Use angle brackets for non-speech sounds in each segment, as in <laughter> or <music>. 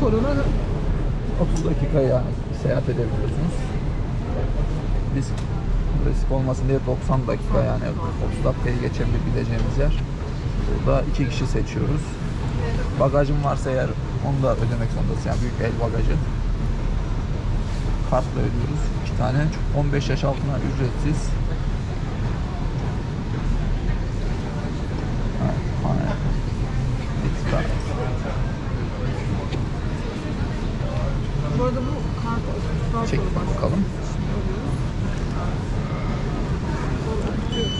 korona 30 dakika yani seyahat edebiliyorsunuz. Biz risk olmasın diye 90 dakika yani 30 dakikayı geçebileceğimiz yer. Burada iki kişi seçiyoruz. Bagajım varsa eğer onu da ödemek zorundasın. Yani büyük el bagajı. Kartla ödüyoruz. iki tane. 15 yaş altına ücretsiz. Ha, hani, ekstra. Bu arada bu kart, kart Çek bakalım.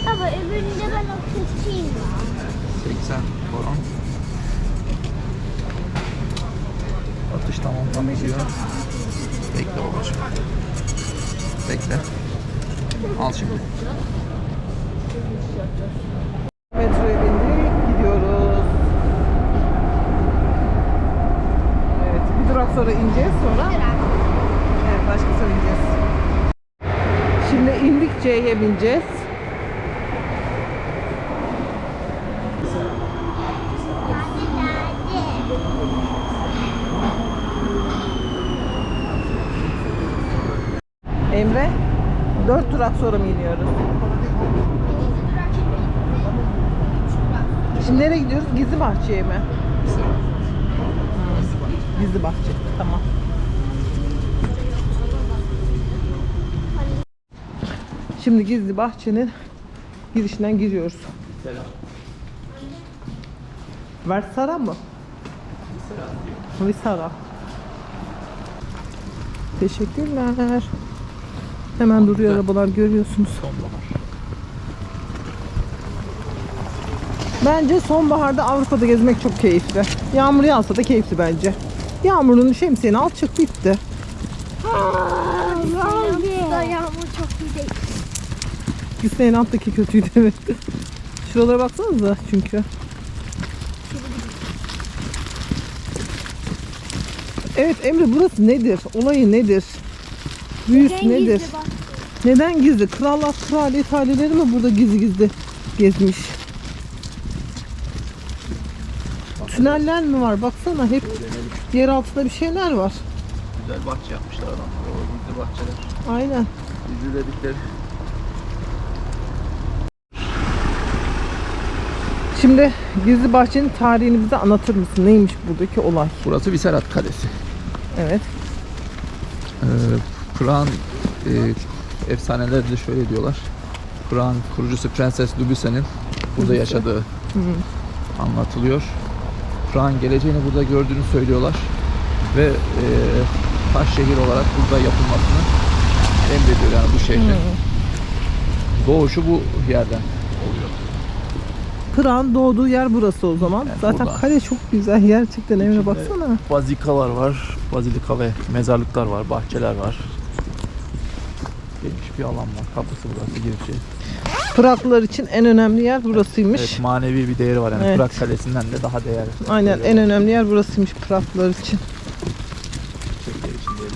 Baba öbüründe ben o keseyim ya. 80 koron. Atış tamamlanıyor. Bekle babacığım. Bekle. Al şimdi. Metroya bindik, gidiyoruz. Evet, bir durak sonra ineceğiz sonra. Evet, başka sonra ineceğiz. Şimdi indik C'ye bineceğiz. Emre, dört durak sonra mı iniyoruz? Şimdi nereye gidiyoruz? Gizli Bahçe'ye mi? Gizli Bahçe, tamam. Şimdi Gizli Bahçe'nin girişinden giriyoruz. Versara mı? Visara. Teşekkürler. Hemen duruyor arabalar görüyorsunuz. Sonbahar. Bence sonbaharda Avrupa'da gezmek çok keyifli. Yağmur yağsa da keyifli bence. Yağmurun şemsiyeni al çık bitti. Yağmur. Yağmur çok iyi değil. Alttaki kötüydü <laughs> evet. Şuralara baksanıza çünkü. Evet Emre burası nedir? Olayı nedir? Büyüsü nedir? Neden gizli? Krallar, kraliyet aileleri mi burada gizli gizli gezmiş? Tüneller mi var? Baksana hep yer altında bir şeyler var. Güzel bahçe yapmışlar adamlar. O gizli bahçeler. Aynen. Gizli Şimdi Gizli Bahçe'nin tarihini bize anlatır mısın? Neymiş buradaki olay? Burası Viserat Kalesi. Evet. Ee, Kur'an e, efsanelerinde şöyle diyorlar. Kur'an kurucusu Prenses Lubuse'nin burada yaşadığı anlatılıyor. Kur'an geleceğini burada gördüğünü söylüyorlar ve e, taş şehir olarak burada yapılmasını emrediyor yani bu şehrin. Doğuşu bu yerden. Kıran doğduğu yer burası o zaman. Evet, Zaten burada. kale çok güzel gerçekten İçinde- baksana. Bazikalar var, bazilika ve mezarlıklar var, bahçeler var. Geniş bir alan var. Kapısı burası girişi. Praglılar için en önemli yer burasıymış. Evet, manevi bir değeri var yani. Evet. Prag Kalesi'nden de daha değerli. Aynen en önemli yer burasıymış Praglılar için. Çekler için diyelim.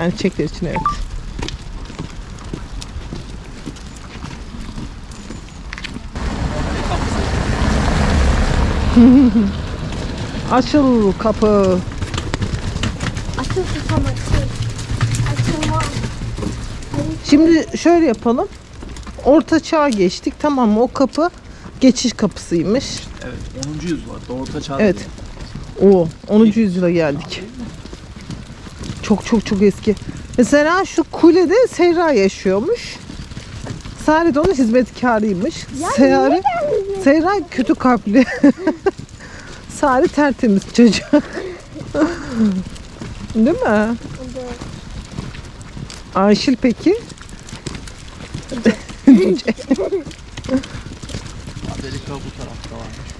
Yani Çekler için evet. <laughs> Açıl kapı. Açıl tutamadı. Açılma. Şimdi şöyle yapalım. Orta çağ geçtik tamam mı? O kapı geçiş kapısıymış. Evet, 10. yüzyıl Orta Çağ. Evet. O 10. yüzyıla geldik. Çok çok çok eski. Mesela şu kulede Seyra yaşıyormuş. Sare de onun hizmetkarıymış. Seyra, Seyra kötü kalpli. <laughs> Sare tertemiz çocuk. <laughs> Değil mi? Ayşil peki? Amerika bu tarafta varmış.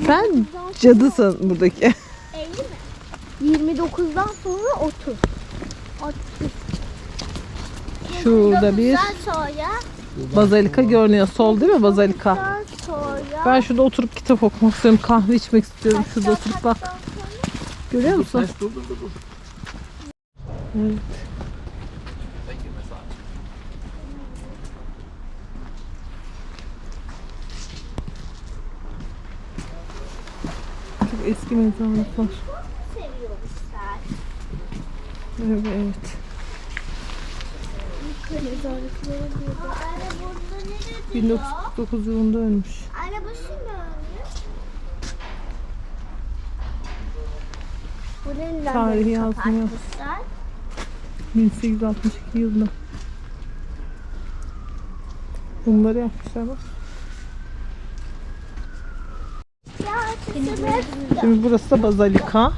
bir. Sen cadısın buradaki. 50 mi? 29'dan sonra 30. 30. Şurada bir bazalika görünüyor. Sol değil mi bazalika? Ben şurada oturup kitap okumak istiyorum. Kahve içmek istiyorum. Şurada oturup bak. Görüyor musun? Evet. Çok eski mezarlıklar. Evet. 1949 yılında ölmüş. Bu şimdi ölmüş. Tarihi yazmıyor. kapatmışlar? 1862 yılında. Bunları yapmışlar bak. Şimdi burası da bazalika.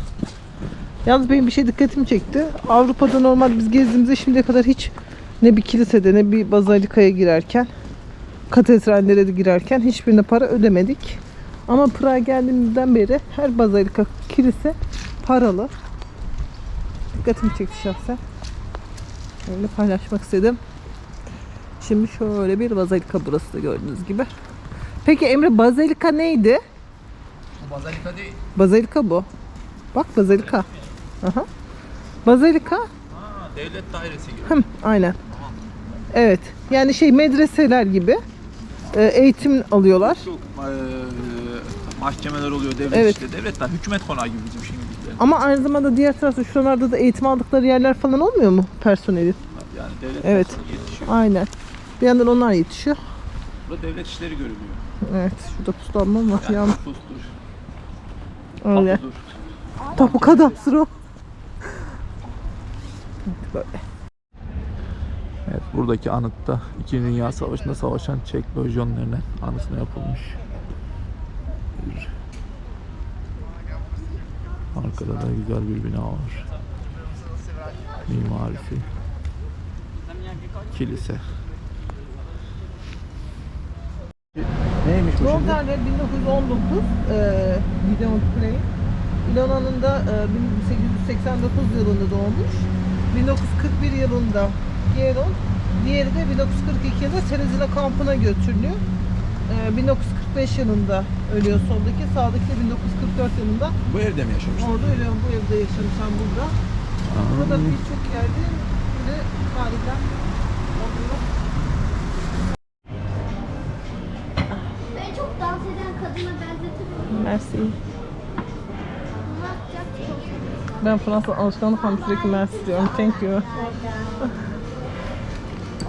Yalnız benim bir şey dikkatimi çekti. Avrupa'da normal biz gezdiğimizde şimdiye kadar hiç ne bir kilisede ne bir bazalikaya girerken katedrallere de girerken hiçbirine para ödemedik. Ama Prag'a geldiğimizden beri her bazalika kilise paralı. Dikkatimi çekti şahsen. Öyle paylaşmak istedim. Şimdi şöyle bir bazalika burası da gördüğünüz gibi. Peki Emre bazalika neydi? Bu bazalika değil. Bazilika bu. Bak bazilika. Aha. Bazilika. Ha, devlet dairesi gibi. Hım, aynen. Evet. Yani şey medreseler gibi e, eğitim alıyorlar. Çok eee, mahkemeler oluyor devlet Evet. işte. Devlet dairesi, hükümet konağı gibi bizim şimdikiler. Ama aynı zamanda diğer tarafta şuralarda da eğitim aldıkları yerler falan olmuyor mu personelin? Yani devlet Evet. personeli yetişiyor. Aynen. Bir yandan onlar yetişiyor. Burada devlet işleri görülüyor. Evet. Şurada puslanma var. Yani Yan. nüfustur, Öyle. tapudur. Tapu kadastro. Evet, Böyle. Evet, buradaki anıtta 2. Dünya Savaşı'nda savaşan Çek lojyonlarının anısına yapılmış. Bir... Arkada da güzel bir bina var. Mimarisi. Kilise. Neymiş bu şimdi? Voltaire 1919 e, Gideon Clay. İlona'nın da e, 1889 yılında doğmuş. 1941 yılında Geron. Diğeri de 1942 yılında Terezina kampına götürülüyor. E, 1945 yılında ölüyor soldaki. Sağdaki de 1944 yılında Bu evde mi yaşamış? orada ölüyor. Bu evde yaşamış sen burada. Burada birçok yerde böyle oluyor. Ben çok dans eden kadına benzetirim. Merci. Ben Fransız alışkanlık almış sürekli merci diyorum. Thank you.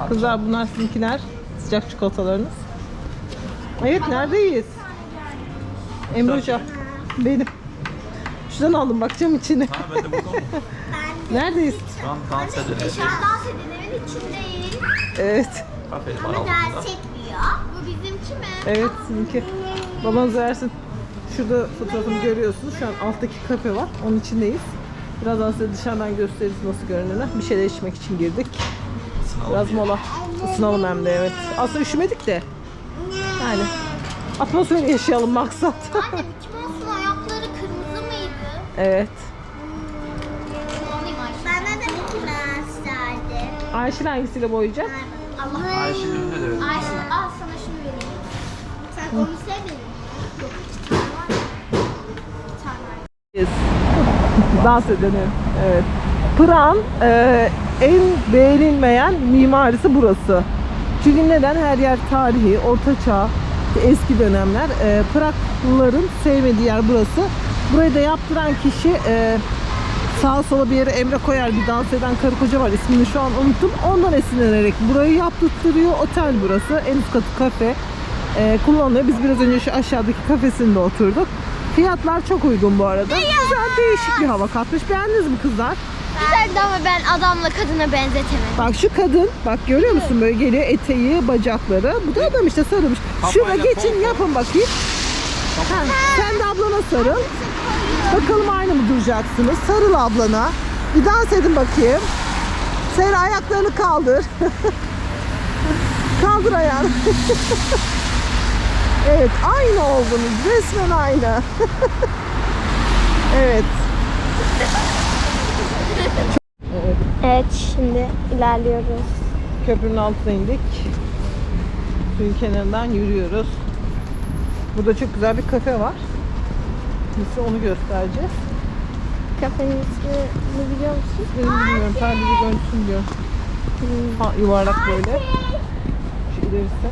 Kızlar bunlar sizinkiler. Sıcak çikolatalarınız. Evet neredeyiz? Emre Hoca. Benim. Şuradan aldım bakacağım içine. Ha ben de burada <laughs> mı? Neredeyiz? Tam dans edelim. Şu an dans eden evin içindeyiz. Evet. Kafe var Ama altında. dans etmiyor. Bu bizimki mi? Evet sizinki. Babanız versin. Şurada fotoğrafını görüyorsunuz. Şu an alttaki kafe var. Onun içindeyiz. Birazdan size dışarıdan gösteririz nasıl göründüğünü. Bir şeyler içmek için girdik. Biraz bir- mola. Isınalım hem de evet. Aslında üşümedik de. Yani atmosferi yaşayalım maksat. Anne Mickey Mouse'un ayakları kırmızı mıydı? evet. Bana da Mickey Mouse derdi. Ayşin hangisiyle boyayacak? Allah. Ayşe'nin de evet. Ayşe al sana şunu vereyim. Sen onu sevdin. Yok iki tane var ya. Bir tane var. Yes. Dans edelim. Evet. Pırak'ın e, en beğenilmeyen mimarisi burası. Çünkü neden? Her yer tarihi, ortaçağ, eski dönemler. E, Praglıların sevmediği yer burası. Burayı da yaptıran kişi e, sağa sola bir yere Emre Koyar bir dans eden karı koca var. İsmini şu an unuttum. Ondan esinlenerek burayı yaptırtırıyor. Otel burası. En üst katı kafe e, kullanılıyor. Biz biraz önce şu aşağıdaki kafesinde oturduk. Fiyatlar çok uygun bu arada. Güzel değişik bir hava katmış. Beğendiniz mi kızlar? Güzeldi ama ben adamla kadına benzetemedim. Bak şu kadın, bak görüyor musun böyle geliyor eteği, bacakları. Bu da adam işte sarılmış. Kafayla geçin yapın bakayım. Ha, sen de ablana sarıl. Bakalım aynı mı duracaksınız? Sarıl ablana. Bir dans edin bakayım. Sen ayaklarını kaldır. <laughs> kaldır ayağını. <laughs> evet aynı oldunuz. Resmen aynı. <laughs> evet. Evet şimdi ilerliyoruz. Köprünün altına indik. Suyun kenarından yürüyoruz. Burada çok güzel bir kafe var. Biz onu göstereceğiz. Kafenin ismini biliyor musun? Benim bilmiyorum. Sadece görüntüsünü biliyorum. Ha, yuvarlak böyle. Şu ilerisi.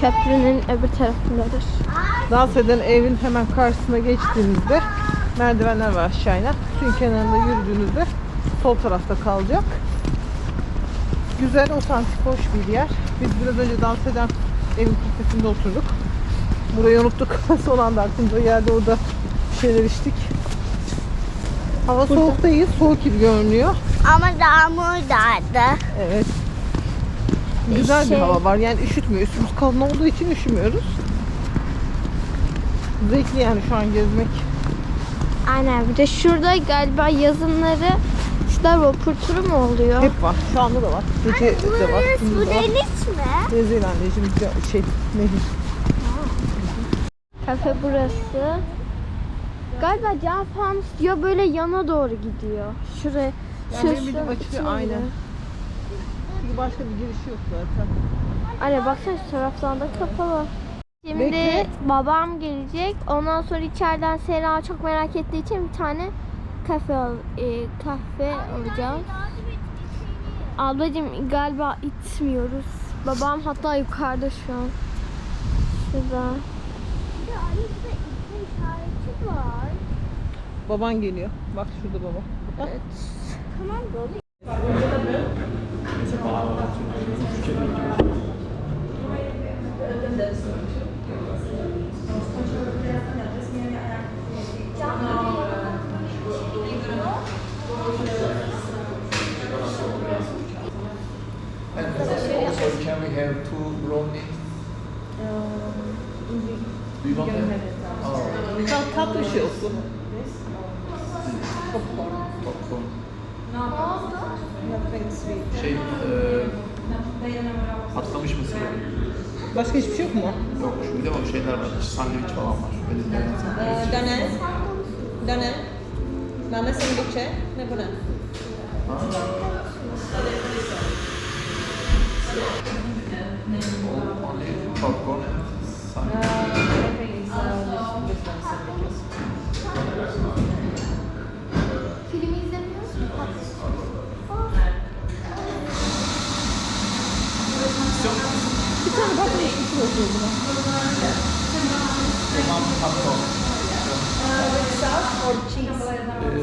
köprünün öbür tarafındadır. Dans eden evin hemen karşısına geçtiğinizde merdivenler var aşağı inen. Suyun kenarında yürüdüğünüzde sol tarafta kalacak. Güzel, otantik, hoş bir yer. Biz biraz önce dans eden evin kafesinde oturduk. Burayı unuttuk. <laughs> Son anda aklımıza geldi. Orada bir şeyler içtik. Hava soğuk değil. Soğuk gibi görünüyor. Ama yağmurdaydı. Evet. Güzel bir hava var. Yani üşütmüyor. Üstümüz kalın olduğu için üşümüyoruz. Zevkli yani şu an gezmek. Aynen bir de şurada galiba yazınları şurada vapur turu mu oluyor? Hep var. Şu anda da var. Gece de var. Gündüz bu de var. deniz mi? Anneciğim. ca- Şey, nehir. Kafe burası. Galiba cam fanus diyor böyle yana doğru gidiyor. Şuraya. Yani benim bildiğim açılıyor aynen. Çünkü başka bir girişi yok zaten. Anne baksana şu taraftan da kapalı. Şimdi Bekle. babam gelecek. Ondan sonra içeriden Sera çok merak ettiği için bir tane kafe al, e, kahve alacağız. Ablacığım galiba itmiyoruz. Babam hatta yukarıda şu an. Şurada. var. Baban geliyor. Bak şurada baba. Bak. Tamam da have two brownies? Do you want that? Oh, Tat, tatlı bir şey olsun. popcorn. Şey, e, patlamış mısır. Başka hiçbir şey yok mu? Yok, şu bir de o şeyler var, sandviç falan var. Vejetaryen sandviç. Dane? Dane? Máme sendviče nebo ne? Only popcorn and sandwich. film izlemiyoruz mu? Bir tane bakın hiçbir şey yok burada. Tamam, popcorn. Sauce or cheese? Ee,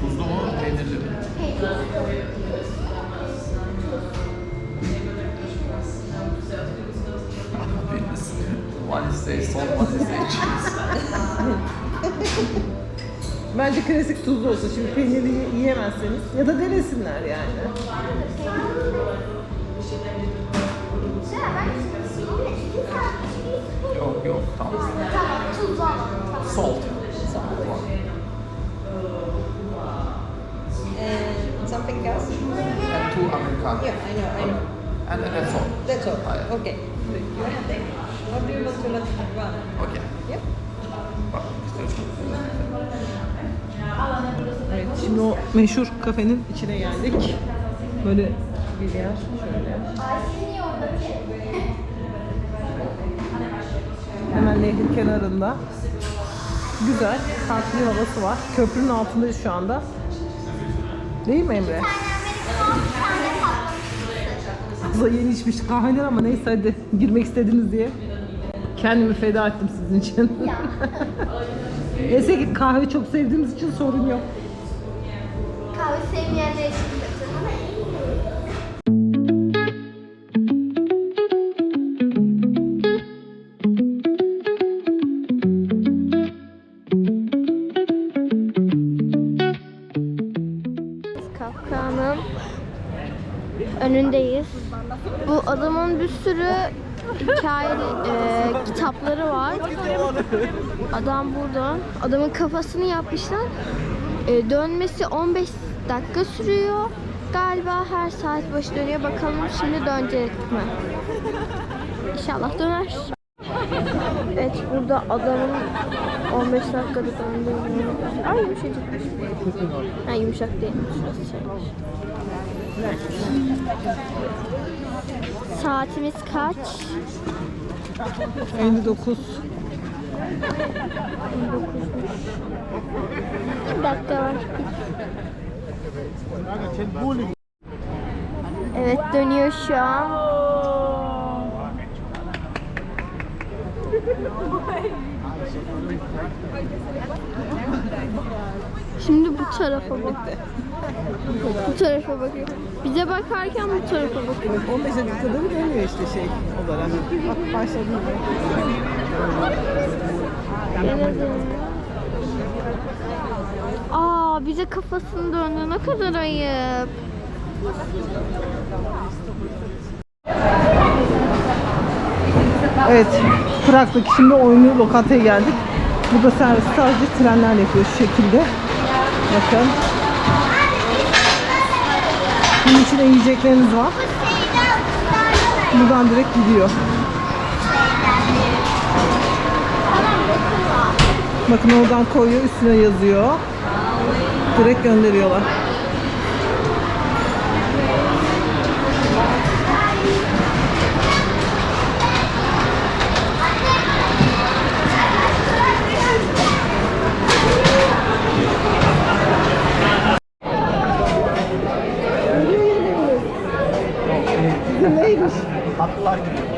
tuzlu mu, peynirli mi? One is say salt, one is say cheese. Bence klasik tuzlu olsun. Şimdi peyniri yiyemezseniz. Ya da denesinler yani. Güzel, ben şimdi iki tane Yok yok, tamam. Tamam, tuzlu alalım. Tamam. Salt. And something else? And two Americano. Yeah, I know, I know. And that's all. That's all. Okay. Evet, şimdi o meşhur kafenin içine geldik. Böyle bir yer şöyle. Hemen nehrin kenarında. Güzel, farklı bir havası var. Köprünün altındayız şu anda. Değil mi Emre? Abla yeni içmiştik kahveler ama neyse hadi girmek istediniz diye. Kendimi feda ettim sizin için. <laughs> neyse ki kahve çok sevdiğimiz için sorun yok. Kahve sevmeyenler için ama önündeyiz. Bu adamın bir sürü hikaye e, kitapları var. Adam burada. Adamın kafasını yapmışlar. E, dönmesi 15 dakika sürüyor. Galiba her saat başı dönüyor. Bakalım şimdi dönecek mi? İnşallah döner. Evet burada adamın 15 dakikada döndüğünü Ay yumuşacıkmış. Ha yumuşak değil. Şeymiş. Saatimiz kaç? 59. Bir dakika var. Evet dönüyor şu an. Şimdi bu tarafa bak. Bu tarafa bakıyor. Bize bakarken bu tarafa bakıyor. 15 dakikada bir dönüyor işte şey olarak. Bak başladı. Aa bize kafasını döndü. Ne kadar ayıp. Evet, Prag'daki şimdi oyunu lokantaya geldik. Burada servis sadece trenler yapıyor şu şekilde. Bakın. Bunun içinde yiyecekleriniz var. Buradan direkt gidiyor. Bakın oradan koyuyor, üstüne yazıyor. Direkt gönderiyorlar. fucking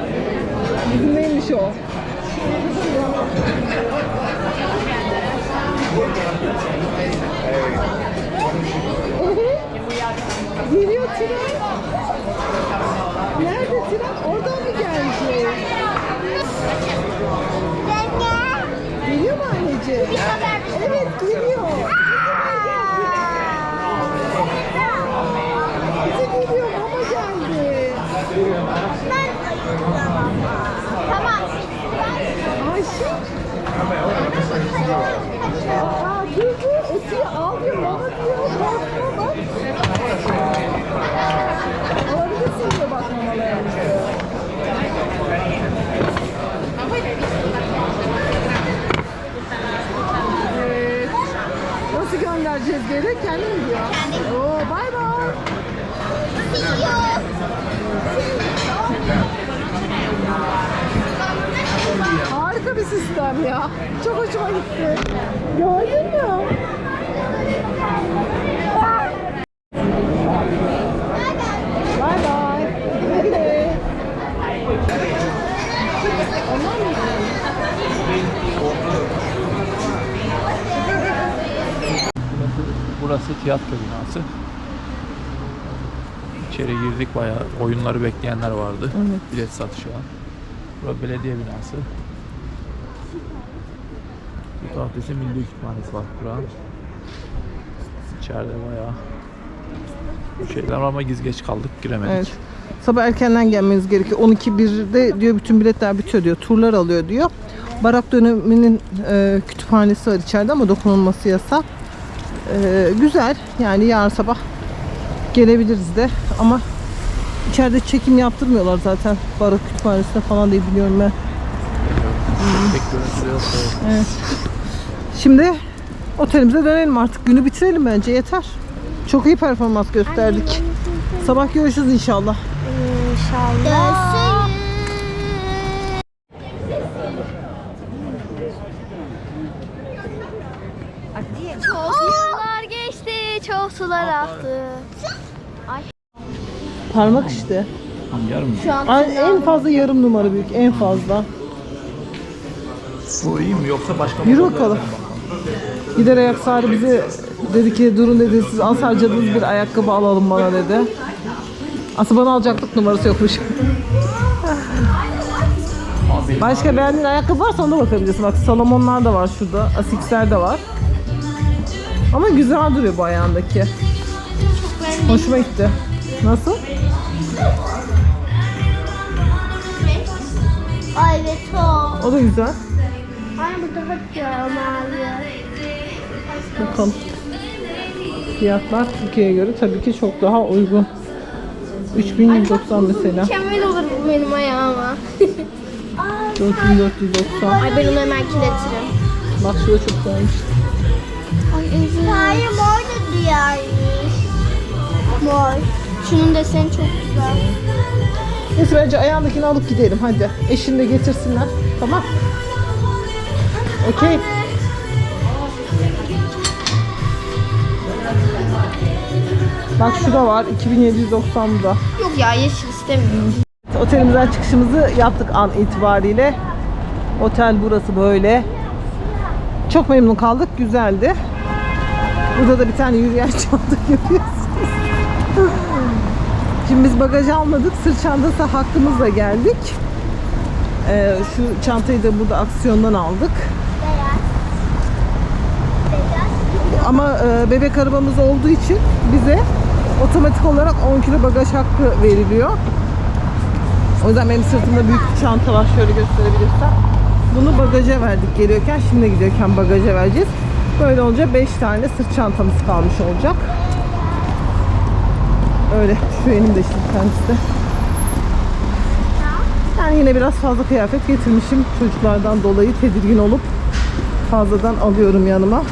oyunları bekleyenler vardı. Bilet satışı var. Burası belediye binası. Bu tarafta ise Milli Kütüphanesi var buranın. İçeride bayağı bu şeyler var ama giz geç kaldık giremedik. Evet. Sabah erkenden gelmeniz gerekiyor. 12.1'de diyor bütün biletler bitiyor diyor. Turlar alıyor diyor. Barak döneminin e, kütüphanesi var içeride ama dokunulması yasak. E, güzel. Yani yarın sabah gelebiliriz de ama içeride çekim yaptırmıyorlar zaten. Barak kütüphanesinde falan diye biliyorum ben. Pek yok. Evet. Şimdi otelimize dönelim artık. Günü bitirelim bence yeter. Çok iyi performans gösterdik. Sabah görüşürüz inşallah. İnşallah. Çok yıllar geçti. Çok sular aktı. Parmak işte. Yarım. Şu an Ay, en fazla yarım numara büyük. En fazla. Bu iyi mi yoksa başka Yürü bakalım. Gider ayak sarı bize dedi ki durun dedi siz az harcadığınız bir ayakkabı alalım bana dedi. Aslında bana alacaklık numarası yokmuş. Başka beğendiğin ayakkabı varsa ona bakabilirsin. Bak Salomonlar da var şurada. Asics'ler de var. Ama güzel duruyor bu ayağındaki. Hoşuma gitti. Nasıl? Ay çok. O da güzel. Ay bu daha güzel mavi. Bakalım. Fiyatlar Türkiye'ye göre tabii ki çok daha uygun. 3190 mesela. mükemmel olur bu benim ayağıma. <laughs> 4490. Ay ben onu hemen kirletirim. Bak şurada çok güzelmiş. Ay. Hayır mor da diğermiş. Mor. Şunun deseni çok güzel. Neyse bence ayağındakini alıp gidelim hadi. Eşini de getirsinler. Tamam. Okey. Bak şu da var. 2790 da. Yok ya yeşil istemiyorum. Otelimizden çıkışımızı yaptık an itibariyle. Otel burası böyle. Çok memnun kaldık. Güzeldi. Burada da bir tane yürüyen <laughs> çanta görüyorsunuz. Şimdi biz bagajı almadık. Sırt çantası hakkımızla geldik. Ee, şu çantayı da burada aksiyondan aldık. Ama e, bebek arabamız olduğu için bize otomatik olarak 10 kilo bagaj hakkı veriliyor. O yüzden benim sırtımda büyük bir çanta var. Şöyle gösterebilirsem. Bunu bagaja verdik geliyorken. Şimdi gidiyorken bagaja vereceğiz. Böyle olunca 5 tane sırt çantamız kalmış olacak. Öyle. Şu elimde işte tanesi de. Yani yine biraz fazla kıyafet getirmişim. Çocuklardan dolayı tedirgin olup fazladan alıyorum yanıma.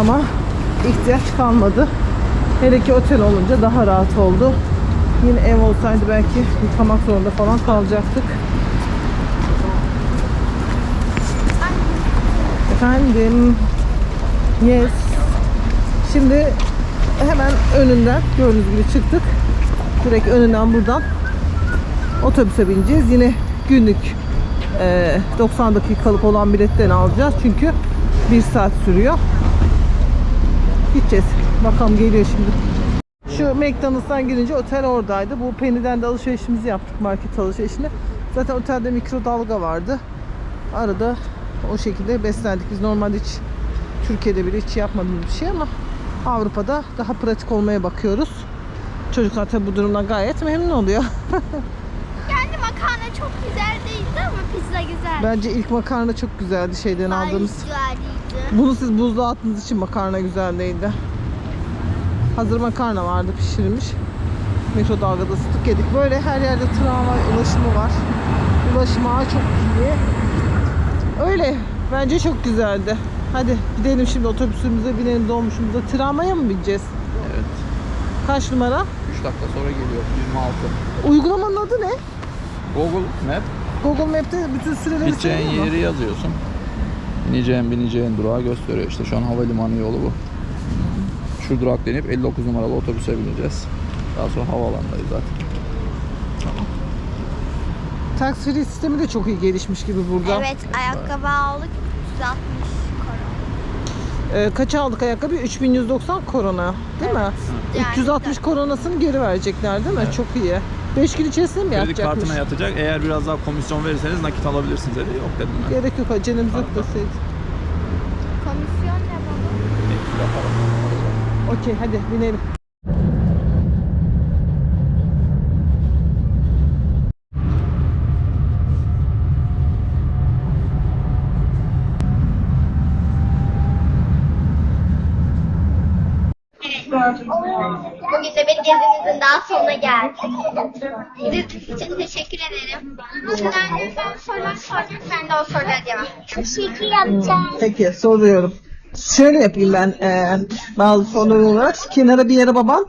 Ama ihtiyaç kalmadı. Hele ki otel olunca daha rahat oldu. Yine ev olsaydı belki yıkamak zorunda falan kalacaktık. Efendim. Yes. Şimdi hemen önünden gördüğünüz gibi çıktık. Direkt önünden buradan otobüse bineceğiz. Yine günlük e, 90 dakikalık olan biletten alacağız. Çünkü bir saat sürüyor. Gideceğiz. Bakalım geliyor şimdi. Şu McDonald's'tan girince otel oradaydı. Bu Penny'den de alışverişimizi yaptık market alışverişini. Zaten otelde mikrodalga vardı. Arada o şekilde beslendik. Biz normalde hiç Türkiye'de bile hiç yapmadığımız bir şey ama Avrupa'da daha pratik olmaya bakıyoruz. Çocuklar tabi bu durumdan gayet memnun oluyor. <laughs> Yani makarna çok güzel değildi ama pizza güzel. Bence ilk makarna çok güzeldi şeyden aldığımız. Güzeldi. Bunu siz buzluğa attığınız için makarna güzel değildi. Hazır makarna vardı pişirilmiş. Mikrodalgada ısıtık yedik. Böyle her yerde tramvay ulaşımı var. Ulaşım ağı çok iyi. Öyle. Bence çok güzeldi. Hadi gidelim şimdi otobüsümüze binelim dolmuşumuza. Tramvaya mı bineceğiz? Evet. Kaç numara? 3 dakika sonra geliyor. 26. Uygulamanın adı ne? Google Map. Google Map'te bütün süreleri Gideceğin söylüyor mu? yeri yazıyorsun. Bineceğin bineceğin durağı gösteriyor. İşte şu an havalimanı yolu bu. Şu durak denip 59 numaralı otobüse bineceğiz. Daha sonra havaalanındayız zaten. Tax free sistemi de çok iyi gelişmiş gibi burada. Evet ayakkabı aldık 360 Ee, kaça aldık ayakkabı? 3190 korona değil mi? Yani 360 koronasını geri verecekler değil mi? Çok iyi. 5 gün içerisinde mi Kredi yapacakmış? kartına yatacak. Eğer biraz daha komisyon verirseniz nakit alabilirsiniz dedi. Yok dedim ben. Gerek yok acelemiz yok deseydi. Komisyon ne baba? Okey hadi binelim. Bugün de bir gezimizin daha sonuna geldik. İzlediğiniz için teşekkür ederim. Ben sen sorular soracağım, sen de o sorulara cevap. Teşekkür yapacağım. Peki soruyorum. Şöyle yapayım ben e, bazı sorular olarak. Kenara bir yere babam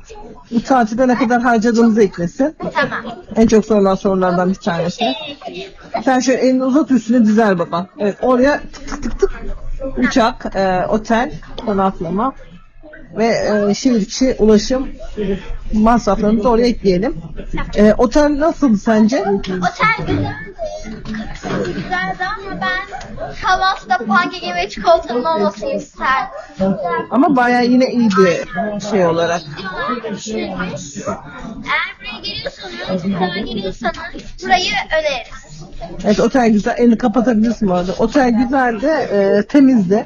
bu tatilde ne kadar harcadığımızı eklesin. Tamam. En çok sorulan sorulardan bir tanesi. Sen şöyle elini uzat üstüne dizer baban. Evet oraya tık tık tık tık uçak, e, otel, konaklama ve e, şehirçi ulaşım masraflarımızı oraya ekleyelim. E, otel nasıl sence? Otel güzeldi. Güzeldi ama ben kahvaltıda pankek ve çikolatanın olmasını isterdim. Ama bayağı yine iyiydi şey olarak. Eğer buraya geliyorsanız, geliyorsanız burayı öneririz. Evet otel güzel. Elini kapatabilirsin bu arada. Otel güzeldi, e, temizdi.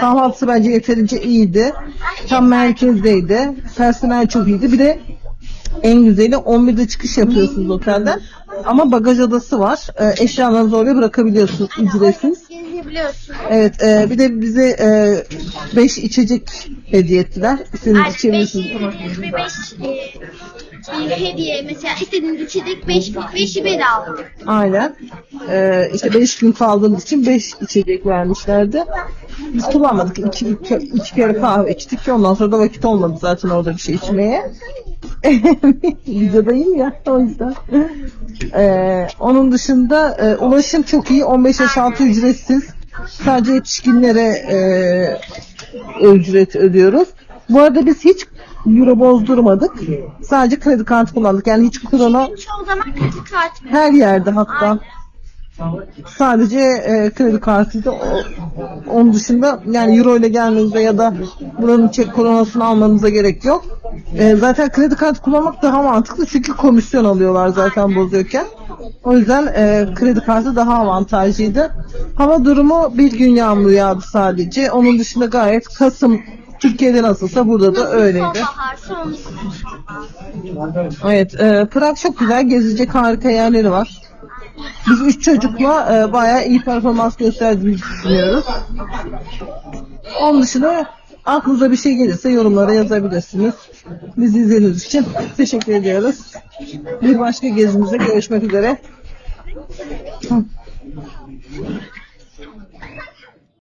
Kahvaltısı bence yeterince iyiydi. Tam merkezdeydi. Personel çok iyiydi. Bir de en güzeli 11'de çıkış yapıyorsunuz otelden. Ama bagaj odası var. E, eşyalarınızı oraya bırakabiliyorsunuz ücretsiz. Gezebiliyorsunuz. Evet, e, bir de bize 5 içecek hediye ettiler. İstediğiniz Beş, içebilirsiniz. bir beş e, bir hediye mesela istediğiniz içecek beş, beşi bedava. Aynen. Ee, işte 5 gün kaldığımız için 5 içecek vermişlerdi. Biz kullanmadık. 2 iki, iki kere kahve içtik. Ondan sonra da vakit olmadı zaten orada bir şey içmeye. <laughs> Videodayım ya o yüzden. Ee, onun dışında e, ulaşım çok iyi. 15 yaş altı ücretsiz. Sadece yetişkinlere e, ücret ödüyoruz. Bu arada biz hiç euro bozdurmadık. Sadece kredi kartı kullandık. Yani hiç krona Çoğu zaman kredi kartı. her yerde hatta. Sadece e, kredi kartıydı. O- onun dışında yani euro ile gelmenize ya da buranın çek koronasını almanıza gerek yok. E, zaten kredi kartı kullanmak daha mantıklı çünkü komisyon alıyorlar zaten bozuyorken. O yüzden e, kredi kartı daha avantajlıydı. Hava durumu bir gün yağmur yağdı sadece. Onun dışında gayet Kasım Türkiye'de nasılsa burada da öyleydi. Sonbahar, son Evet, e, Prag çok güzel, gezilecek harika yerleri var. Biz üç çocukla e, bayağı iyi performans gösterdiğimizi düşünüyoruz. Onun dışında aklınıza bir şey gelirse yorumlara yazabilirsiniz. Bizi izlediğiniz için teşekkür ediyoruz. Bir başka gezimizde görüşmek üzere. Hı.